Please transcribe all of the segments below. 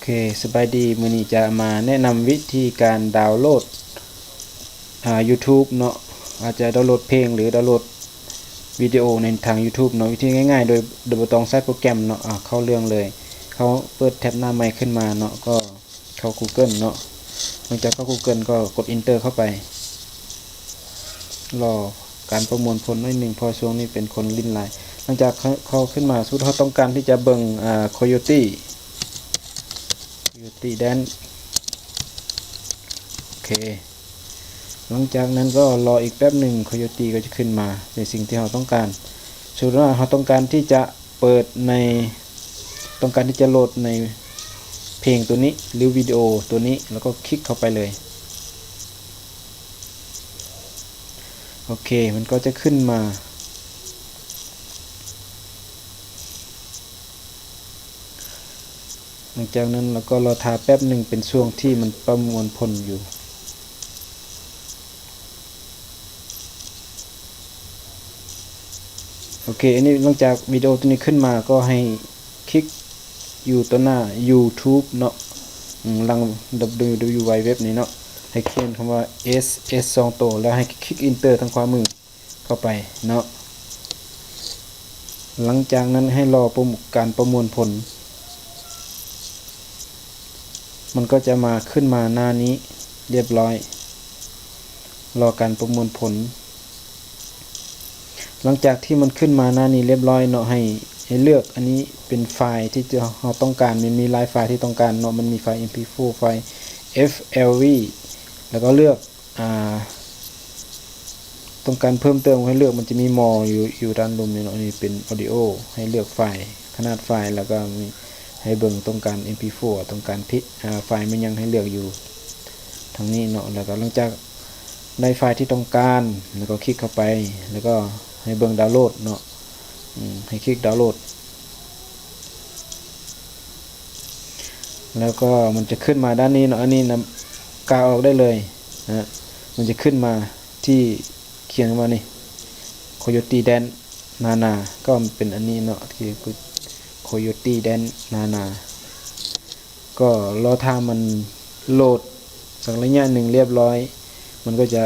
อเคสบายดีมือนี้จะมาแนะนำวิธีการดาวน์โหลดอ่า YouTube เนาะอาจจะดาวน์โหลดเพลงหรือดาวน์โหลดวิดีโอในทาง YouTube เนาะวิธีง่ายๆ โดยโดยบต้องใช้โปรแกรมเนาะะเข้าเรื่องเลย เขาเปิดแท็บหน้าไมค์ขึ้นมาเนาะก็เข้า Google เนาะหลังจากเข้า Google ก็กด Enter เข้าไป รอการประมวลผลหน่อยหนึ่งพอช่วงนี้เป็นคนลิ้นลายหลังจากเขาเขาขึ้นมาสุดเขาต้องการที่จะเบิ่งอ่า Coyote Coyote Dance โอเค หลังจากนั้นก็รออีกแป๊บหนึ่ง Coyote ก็จะขึ้นมาในสิ่งที่เราต้องการสมมติว่าเราต้องการที่จะเปิดในต้องการที่จะโหลดในเพลงตัวนี้หรือวิดีโอตัวนี้แล้วก็คลิกเข้าไปเลยโอเค มันก็จะขึ้นมา หลังจากนั้นเราก็รอทาแป๊บหนึ่งเป็นช่วงที่มันประมวลผลอยู่โอเคอันนี้หลังจากวิดีโอตัวนี้ขึ้นมาก็ให้คลิกอยู่ตัวหน้า YouTube เนาะอืมลัง www เว็บนี้เนาะให้เขียนคำว่า S S สองตัวแล้วให้คลิก Enter ทางขวามือเข้าไปเนาะหลังจากนั้นให้รอประมการประมวลผล มันก็จะมาขึ้นมาหน้านี้เรียบร้อย รอการประมวลผล หลังจากที่มันขึ้นมาหน้านี้เรียบร้อยเนาะให้ให้เลือกอันนี้เป็นไฟล์ที่จะเราต้องการมันมีหลายไฟล์ที่ต้องการเนาะมันมีไฟล์ mp4 ไฟล์ flv แล้วก็เลือกอ่าต้องการเพิ่มเติมให้เลือกมันจะมีมออยู่อยู่ด้านบนนี่เนาะนี่เป็น audio ให้เลือกไฟล์ขนาดไฟล์แล้วก็มี ให้เบิ่งต้องการ mp4 ต้องการพิอ่าไฟล์มันยังให้เลือกอยู่ทางนี้เนาะแล้วก็หลังจากได้ไฟล์ที่ต้องการแล้วก็คลิกเข้าไป แล้วก็ให้เบิ่งดาวน์โหลดเนาะให้คลิกดาวน์โหลด แล้วก็มันจะขึ้นมาด้านนี้เนาะอันนี้นะกาออกได้เลยนะมันจะขึ้นมาที่เขียนว่านี่ Coyote Dance Nana ก็เป็นอันนี้เนาะที่ โคือ Coyote Dance Nana ก็รอถ้ามันโหลดสักระยะหนึ่งเรียบร้อย มันก็จะ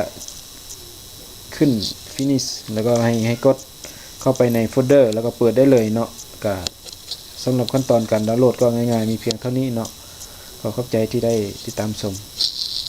ขึ้น finish แล้วก็ให้ให้กดเข้าไปในโฟลเดอร์ แล้วก็เปิดได้เลยเนาะก็สำหรับขั้นตอนการดาวน์โหลดก็ง่ายๆ มีเพียงเท่านี้เนาะขอขอบใจที่ได้ติดตามชม